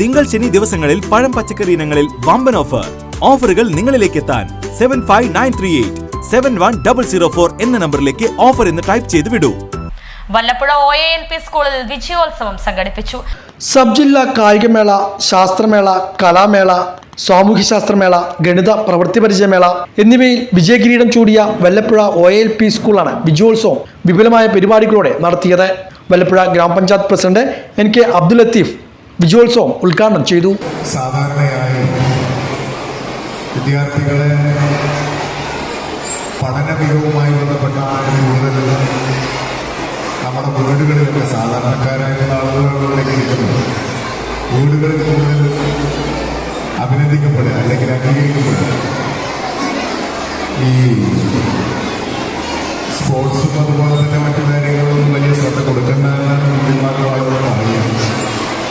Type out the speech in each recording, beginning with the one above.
തിങ്കൾ ശനി ദിവസങ്ങളിൽ പഴം പച്ചക്കറി ഇനങ്ങളിൽ വമ്പൻ ഓഫർ ഓഫറുകൾ നിങ്ങളിലേക്ക് എത്താൻ seven five nine three eight seven one double zero four എന്ന നമ്പറിലേക്ക് ഓഫർ എന്ന് ടൈപ്പ് ചെയ്ത് വിടൂ. Vallappuzha O A N P സ്കൂളിൽ വിജയോത്സവം സംഘടിപ്പിച്ചു. സബ് ജില്ലാ കായികമേള ശാസ്ത്രമേള കലാമേള സാമൂഹ്യശാസ്ത്രമേള ഗണിത പ്രവൃത്തി പരിചയമേള എന്നിവയിൽ വിജയകിരീടം ചൂടിയ വല്ലപ്പുഴ ഒ എൽ പി സ്കൂളാണ് വിജയോത്സവം വിപുലമായ പരിപാടികളോടെ നടത്തിയത്. വല്ലപ്പുഴ ഗ്രാമപഞ്ചായത്ത് president N K Abdul Latheef വിജയോത്സവം ഉദ്ഘാടനം ചെയ്തു. സാധാരണയായി വിദ്യാർത്ഥികളെ പഠന മികവുമായി ബന്ധപ്പെട്ടാണ് കൂടുതൽ നമ്മുടെ വീടുകളിലൊക്കെ സാധാരണക്കാരായിട്ടുള്ള ആളുകളിലേക്ക് ഇരിക്കുന്നത്. വീടുകളിൽ കൂടുതൽ അഭിനന്ദിക്കപ്പെടുക അല്ലെങ്കിൽ അംഗീകരിക്കപ്പെടുക. ഈ സ്പോർട്സും അതുപോലെ തന്നെ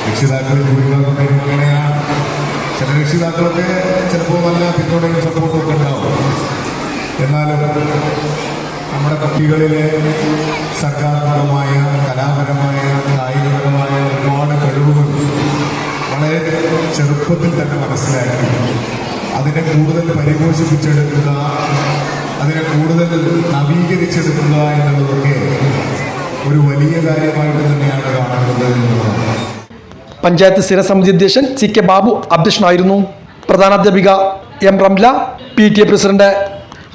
രക്ഷിതാക്കളിൽ ഭൂരിഭാഗം പേരും അങ്ങനെയാണ് ചില രക്ഷിതാക്കളൊക്കെ ചിലപ്പോൾ നല്ല പിന്തുണയും സപ്പോർട്ടും ഒക്കെ ഉണ്ടാവും. എന്നാലും നമ്മുടെ കുട്ടികളിലെ സർഗാത്മകമായ കലാപരമായ കായികപരമായ ഒരുപാട് കഴിവുകൾ വളരെ ചെറുപ്പത്തിൽ തന്നെ മനസ്സിലാക്കി അതിനെ കൂടുതൽ പരിപോഷിപ്പിച്ചെടുക്കുക അതിനെ കൂടുതൽ നവീകരിച്ചെടുക്കുക എന്നുള്ളതൊക്കെ ഒരു വലിയ കാര്യമായിട്ട് തന്നെയാണ് കാണുന്നത് എന്നുള്ളതാണ്. പഞ്ചായത്ത് സ്ഥിരസമിതി അധ്യക്ഷൻ സി കെ ബാബു അധ്യക്ഷനായിരുന്നു. പ്രധാനാധ്യാപിക M Ramla P T A president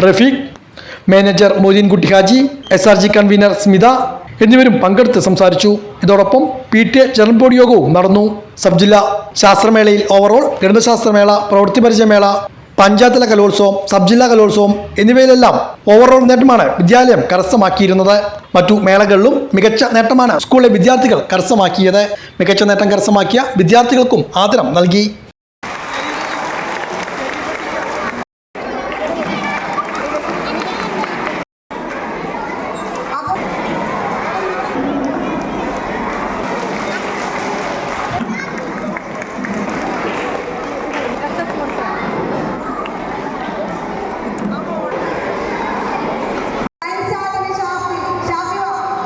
Rafeeq manager Moideenkutty Haji S R G convenor Smitha എന്നിവരും പങ്കെടുത്ത് സംസാരിച്ചു. ഇതോടൊപ്പം P T A general body യോഗവും നടന്നു. സബ് ജില്ലാ ശാസ്ത്രമേളയിൽ ഓവറോൾ ഗണിതശാസ്ത്രമേള പ്രവൃത്തി പരിചയമേള പഞ്ചായത്തല കലോത്സവം സബ് ജില്ലാ കലോത്സവം എന്നിവയിലെല്ലാം ഓവറോൾ നേട്ടമാണ് വിദ്യാലയം കരസ്ഥമാക്കിയിരുന്നത്. മറ്റു മേളകളിലും മികച്ച നേട്ടമാണ് സ്കൂളിലെ വിദ്യാർത്ഥികൾ കരസ്ഥമാക്കിയത്. മികച്ച നേട്ടം കരസ്ഥമാക്കിയ വിദ്യാർത്ഥികൾക്കും ആദരം നൽകി.